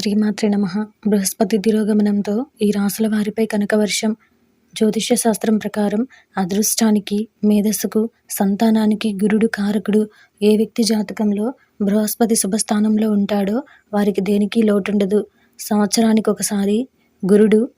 శ్రీమాత్రి నమ. బృహస్పతి తిరోగమనంతో ఈ రాసుల వారిపై కనకవర్షం. జ్యోతిష్య శాస్త్రం ప్రకారం అదృష్టానికి మేధస్సుకు సంతానానికి గురుడు కారకుడు ఏ వ్యక్తి జాతకంలో బృహస్పతి శుభస్థానంలో ఉంటాడో వారికి దేనికి లోటుండదు. సంవత్సరానికి ఒకసారి గురుడు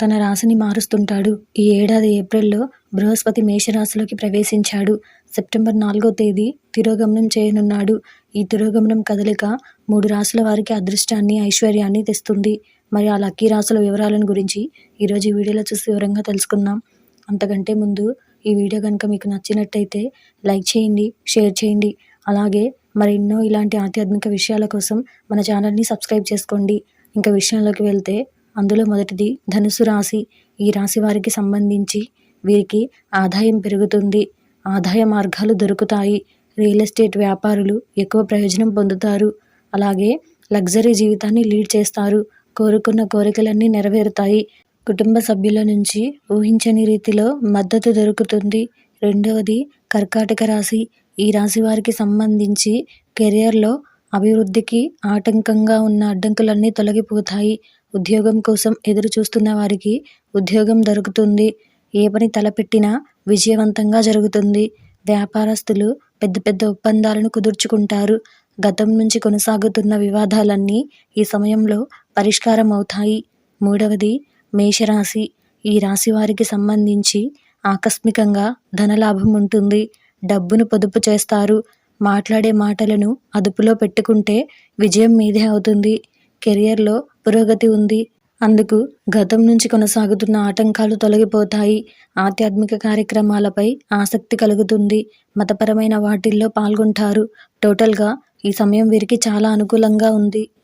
తన రాశిని మారుస్తుంటాడు. ఈ ఏడాది ఏప్రిల్లో బృహస్పతి మేషరాశిలోకి ప్రవేశించాడు. సెప్టెంబర్ నాలుగో తేదీ తిరోగమనం చేయనున్నాడు. ఈ తిరోగమనం కదలిక మూడు రాశుల వారికి అదృష్టాన్ని ఐశ్వర్యాన్ని తెస్తుంది. మరి ఆ లక్కీ రాశుల వివరాలను గురించి ఈరోజు ఈ వీడియోలో చూసి వివరంగా తెలుసుకుందాం. అంతకంటే ముందు ఈ వీడియో కనుక మీకు నచ్చినట్టయితే లైక్ చేయండి షేర్ చేయండి. అలాగే మరెన్నో ఇలాంటి ఆధ్యాత్మిక విషయాల కోసం మన ఛానల్ని సబ్స్క్రైబ్ చేసుకోండి. ఇంకా విషయంలోకి వెళ్తే అందులో మొదటిది ధనుసు రాశి. ఈ రాశి వారికి సంబంధించి వీరికి ఆదాయం పెరుగుతుంది. ఆదాయ మార్గాలు దొరుకుతాయి. రియల్ ఎస్టేట్ వ్యాపారులు ఎక్కువ ప్రయోజనం పొందుతారు. అలాగే లగ్జరీ జీవితాన్ని లీడ్ చేస్తారు. కోరుకున్న కోరికలన్నీ నెరవేరుతాయి. కుటుంబ సభ్యుల నుంచి ఊహించని రీతిలో మద్దతు దొరుకుతుంది. రెండవది కర్కాటక రాశి. ఈ రాశి వారికి సంబంధించి కెరియర్లో అభివృద్ధికి ఆటంకంగా ఉన్న అడ్డంకులన్నీ తొలగిపోతాయి. ఉద్యోగం కోసం ఎదురు చూస్తున్న వారికి ఉద్యోగం దొరుకుతుంది. ఏ పని తలపెట్టినా విజయవంతంగా జరుగుతుంది. వ్యాపారస్తులు పెద్ద పెద్ద ఒప్పందాలను కుదుర్చుకుంటారు. గతం నుంచి కొనసాగుతున్న వివాదాలన్నీ ఈ సమయంలో పరిష్కారం అవుతాయి మూడవది మేషరాశి. ఈ రాశి వారికి సంబంధించి ఆకస్మికంగా ధనలాభం ఉంటుంది. డబ్బును పొదుపు చేస్తారు. మాట్లాడే మాటలను అదుపులో పెట్టుకుంటే విజయం మీదే అవుతుంది. కెరియర్లో పురోగతి ఉంది. అందుకు గతం నుంచి కొనసాగుతున్న ఆటంకాలు తొలగిపోతాయి. ఆధ్యాత్మిక కార్యక్రమాలపై ఆసక్తి కలుగుతుంది. మతపరమైన వాటిల్లో పాల్గొంటారు. టోటల్గా ఈ సమయం వీరికి చాలా అనుకూలంగా ఉంది.